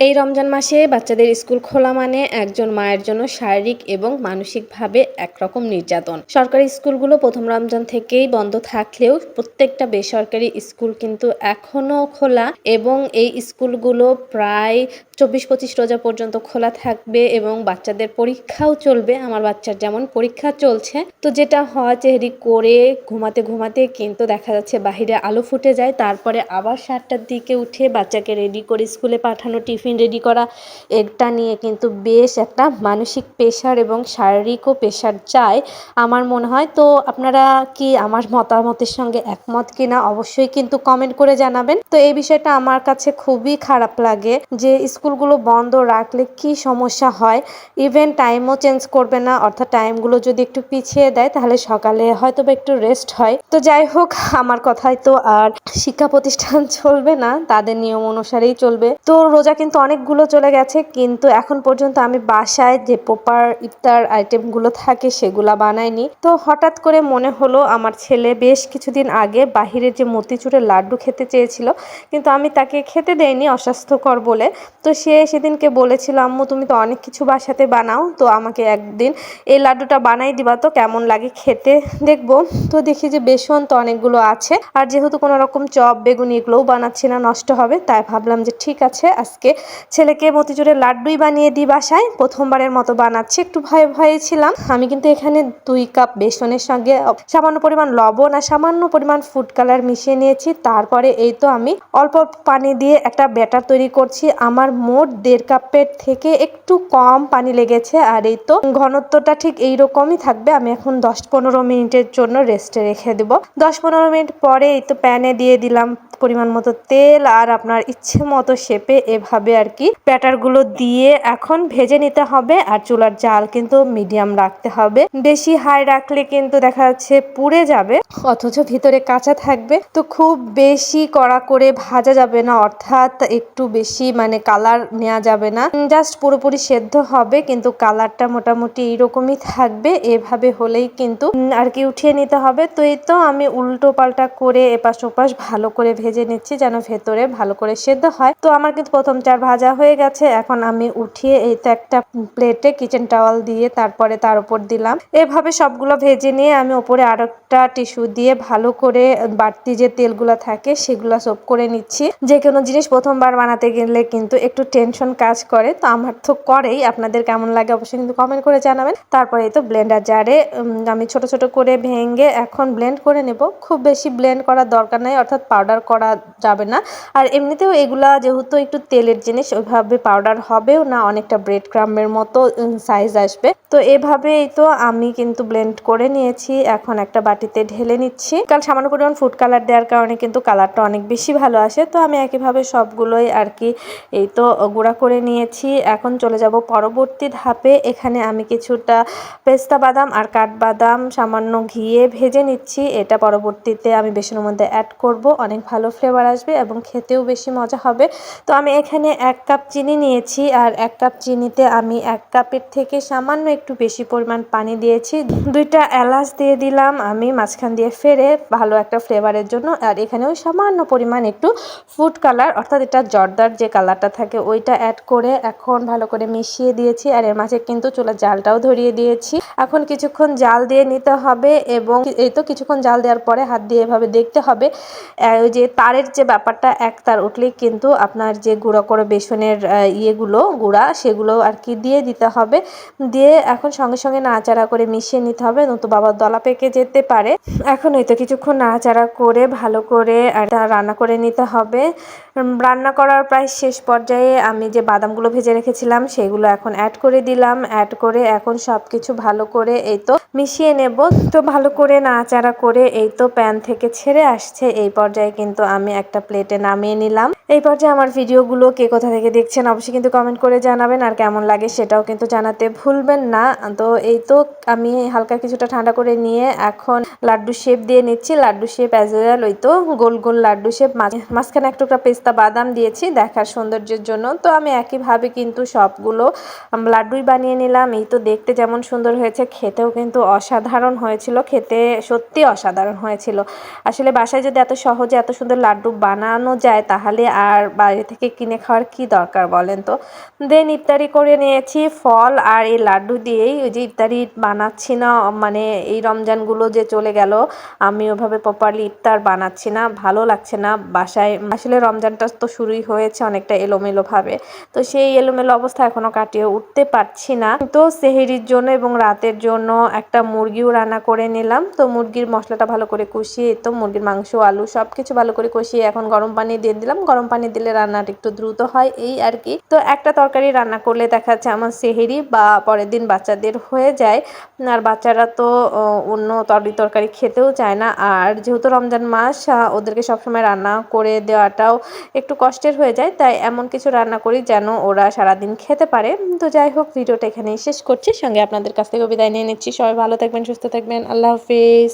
এই রমজান মাসে বাচ্চাদের স্কুল খোলা মানে একজন মায়ের জন্য শারীরিক এবং মানসিকভাবে একরকম নির্যাতন। সরকারি স্কুলগুলো প্রথম রমজান থেকেই বন্ধ থাকলেও প্রত্যেকটা বেসরকারি স্কুল কিন্তু এখনও খোলা এবং এই স্কুলগুলো প্রায় চব্বিশ পঁচিশ রোজা পর্যন্ত খোলা থাকবে এবং বাচ্চাদের পরীক্ষাও চলবে। আমার বাচ্চার যেমন পরীক্ষা চলছে, তো যেটা হয় চেহারি করে ঘুমাতে ঘুমাতে কিন্তু দেখা যাচ্ছে বাহিরে আলো ফুটে যায়। তারপরে আবার সাতটার দিকে উঠে বাচ্চাকে রেডি করে স্কুলে পাঠানো টিফিন রেডি করা, এটা নিয়ে কিন্তু বেশ একটা মানসিক প্রেশার এবং শারীরিকও প্রেশার যায় আমার মনে হয়, তো আপনারা কি আমার মতামতের সঙ্গে একমত কিনা অবশ্যই কিন্তু কমেন্ট করে জানাবেন। তো এই বিষয়টা আমার কাছে খুবই খারাপ লাগে যে স্কুলগুলো বন্ধ রাখলে কি সমস্যা হয়। ইভেন টাইমও চেঞ্জ করবে না, অর্থাৎ টাইমগুলো যদি একটু পিছিয়ে দেয়, তাহলে সকালে হয়তো বা একটু রেস্ট হয়। তো যাই হোক, আমার কথাই তো আর শিক্ষা প্রতিষ্ঠান চলবে না, তাদের নিয়ম অনুসারেই চলবে। তো রোজা কিন্তু অনেকগুলো চলে গেছে, কিন্তু এখন পর্যন্ত আমি বাসায় যে প্রপার ইফতার আইটেমগুলো থাকে সেগুলা বানাইনি। তো হঠাৎ করে মনে হলো আমার ছেলে বেশ কিছুদিন আগে বাহিরের যে মতিচুরের লাড্ডু খেতে চেয়েছিল, কিন্তু আমি তাকে খেতে দেয়নি অস্বাস্থ্যকর বলে। তো সে সেদিনকে বলেছিল, আম্মু, তুমি তো অনেক কিছু বাসাতে বানাও, তো আমাকে একদিন এই লাড্ডুটা বানাই দিবা তো, কেমন লাগে খেতে দেখব। তো দেখি যে বেসন তো অনেকগুলো আছে, আর যেহেতু কোনো রকম চপ, বেগুনি এগুলোও বানাচ্ছি না, নষ্ট হবে, তাই ভাবলাম যে ঠিক আছে, আজকে ছেলেকে মতিচুরের লাড্ডুই বানিয়ে দিই বাসায়। প্রথমবারের মতো বানাচ্ছি, একটু ভয়ে ভয়ে ছিলাম। আমি কিন্তু এখানে দুই কাপ বেসনের সঙ্গে সামান্য পরিমাণ লবণ আর সামান্য পরিমাণ ফুড কালার মিশিয়ে নিয়েছি। তারপরে এই তো আমি অল্প পানি দিয়ে একটা ব্যাটার তৈরি করছি। আমার মোট দেড় কাপের থেকে একটু কম পানি লেগেছে আর এই তো ঘনত্বটা ঠিক এইরকমই থাকবে। আমি এখন দশ পনেরো মিনিটের জন্য রেস্টে রেখে দেব। দশ পনেরো মিনিট পরে এই তো প্যানে দিয়ে দিলাম পরিমাণ মতো তেল আর আপনার ইচ্ছে মতো শেপে এভাবে আর কি ব্যাটারগুলো দিয়ে এখন ভেজে নিতে হবে আর চুলার জাল কিন্তু মিডিয়াম রাখতে হবে। বেশি হাই রাখলে কিন্তু দেখা যাচ্ছে পুড়ে যাবে, অথচ ভিতরে কাঁচা থাকবে। তো খুব বেশি কড়া করে ভাজা যাবে না, অর্থাৎ একটু বেশি মানে কালার নেওয়া যাবে না। জাস্ট পুরোপুরি সেদ্ধ হবে, কিন্তু কালারটা মোটামুটি এইরকমই থাকবে। এভাবে হলেই কিন্তু আর কি উঠিয়ে নিতে হবে। তো এই তো আমি উল্টো পাল্টা করে এপাশ ওপাশ ভালো করে ভেজে নিচ্ছি, যেন ভেতরে ভালো করে সেদ্ধ হয়। তো আমার কিন্তু প্রথম চার ভাজা হয়ে গেছে। এখন আমি উঠিয়ে এই তো একটা প্লেটে কিচেন টাওয়াল দিয়ে তারপরে তার উপর দিলাম। এভাবে সবগুলো ভেজে নিয়ে আমি ওপরে আর একটা টিস্যু দিয়ে ভালো করে বাড়তি যে তেলগুলো থাকে সেগুলো সোপ করে নিচ্ছি। যে কোনো জিনিস প্রথমবার বানাতে গেলে কিন্তু একটু টেনশন কাজ করে। তো আমার তো করেই। আপনাদের কেমন লাগে অবশ্যই কিন্তু কমেন্ট করে জানাবেন। তারপরে এই তো ব্লেন্ডার জারে আমি ছোট ছোট করে ভেঙে এখন ব্লেন্ড করে নেব। খুব বেশি ব্লেন্ড করার দরকার নাই, অর্থাৎ পাউডার করা যাবে না। আর এমনিতেও এগুলা যেহেতু একটু তেলের জিনিস ওইভাবে পাউডার হবেও না, অনেকটা ব্রেড ক্রামের মতো সাইজ আসবে। তো এভাবেই তো আমি কিন্তু ব্লেন্ড করে নিয়েছি, এখন একটা বাটিতে ঢেলে নিচ্ছি। কারণ সামান্য পরিমাণ ফুড কালার দেওয়ার কারণে কিন্তু কালারটা অনেক বেশি ভালো আসে। তো আমি একইভাবে সবগুলোই আর কি, এই তো গুঁড়া করে নিয়েছি। এখন চলে যাব পরবর্তী ধাপে। এখানে আমি কিছুটা পেস্তা বাদাম আর কাঠবাদাম সামান্য ঘিয়ে ভেজে নিচ্ছি। এটা পরবর্তীতে আমি বেসনের মধ্যে অ্যাড করব। অনেক ভালো ফ্লেভার আসবে এবং খেতেও বেশি মজা হবে। তো আমি এখানে এক কাপ চিনি নিয়েছি আর এক কাপ চিনিতে আমি এক কাপের থেকে সামান্য একটু বেশি পরিমাণ পানি দিয়েছি। দুইটা এলাচ দিয়ে দিলাম আমি মাঝখান দিয়ে ফেরে ভালো একটা ফ্লেভারের জন্য আর এখানেও সামান্য পরিমাণ একটু ফুড কালার অর্থাৎ এটা জর্দার যে কালারটা থাকে ওইটা অ্যাড করে এখন ভালো করে মিশিয়ে দিয়েছি আর এর মাঝে কিন্তু চুলার জালটাও ধরিয়ে দিয়েছি। এখন কিছুক্ষণ জাল দিয়ে নিতে হবে এবং এই তো কিছুক্ষণ জাল দেওয়ার পরে হাত দিয়ে এভাবে দেখতে হবে। ওই যে তারের যে ব্যাপারটা, এক তার উঠলেই কিন্তু আপনার যে গুঁড়ো করে বেসনের ইয়েগুলো, গুঁড়া, সেগুলো আর কি দিয়ে দিতে হবে। দিয়ে এখন সঙ্গে সঙ্গে নাড়াচাড়া করে মিশিয়ে নিতে হবে। নতুন বাবার দলা পেকে যেতে পারে। এখন ওই তো কিছুক্ষণ নাড়াচাড়া করে, ভালো করে আর রান্না করে নিতে হবে। রান্না করার প্রায় শেষ পর্যায়ে আমি যে বাদামগুলো ভেজে রেখেছিলাম, সেগুলো এখন অ্যাড করে দিলাম। অ্যাড করে এখন সব কিছু ভালো করে এই তো মিশিয়ে নেব। তো ভালো করে নাড়াচাড়া করে এই তো প্যান থেকে ছেড়ে আসছে। এই পর্যায়ে কিন্তু আমি একটা প্লেটে নামিয়ে নিলাম। এই পর্যায়ে আমার ভিডিওগুলো কে কোথা থেকে দেখছেন অবশ্যই কিন্তু কমেন্ট করে জানাবেন, আর কেমন লাগে সেটাও কিন্তু জানাতে ভুলবেন না। তো এই তো আমি হালকা কিছুটা ঠান্ডা করে নিয়ে এখন লাড্ডু শেপ দিয়ে নিচ্ছি। লাড্ডু শেপ অ্যাজ ওয়েল ওই তো গোল গোল লাড্ডু শেপ মাঝখানে এক টুকরা পেস্তা বাদাম দিয়েছি দেখার সৌন্দর্যের জন্য। তো আমি একইভাবে কিন্তু সবগুলো লাড্ডুই বানিয়ে নিলাম। এই তো দেখতে যেমন সুন্দর হয়েছে, খেতেও কিন্তু অসাধারণ হয়েছিল, খেতে সত্যি অসাধারণ হয়েছিল। আসলে বাসায় যদি এত সহজে এত সুন্দর লাড্ডু বানানো যায়, তাহলে আর বাইরে থেকে কিনে খাওয়ার কি দরকার বলেন তো? দেন ইফতারি করে নিয়েছি, ফল আর এই লাড্ডু দিয়েই ওই যে ইফতারি বানাচ্ছি না মানে এই রমজানগুলো যে চলে গেল, আমি ওভাবে প্রপারলি ইফতার বানাচ্ছি না, ভালো লাগছে না বাসায়। আসলে রমজানটা তো শুরুই হয়েছে অনেকটা এলোমেলো ভাবে তো সেই এলোমেলো অবস্থা এখনও কাটিয়ে উঠতে পারছি না। তো সেহেরির জন্য এবং রাতের জন্য একটা মুরগিও রান্না করে নিলাম, তো মুরগির মশলাটা ভালো করে কষিয়ে, তো মুরগির মাংস, আলু সব কিছু ভালো করে কষিয়ে এখন গরম পানি দিয়ে দিলাম, গরম পানি দিলে রান্নাটা একটু দ্রুত হয়, এই আর কি। তো একটা তরকারি রান্না করলে দেখা যাচ্ছে আমার সেহেরি বা পরের দিন বাচ্চাদের হয়ে যায়। আর বাচ্চারা তো অন্য তরি তরকারি খেতেও চায় না। আর যেহেতু রমজান মাস ওদেরকে সবসময় রান্না করে দেওয়াটাও একটু কষ্টের হয়ে যায়। তাই এমন কিছু রান্না করি যেন ওরা সারাদিন খেতে পারে। তো যাই হোক, ভিডিওটা এখানেই শেষ করছি। সঙ্গে আপনাদের কাছ থেকে বিদায় নিয়ে নিচ্ছি। সবাই ভালো থাকবেন, সুস্থ থাকবেন। আল্লাহ হাফিজ।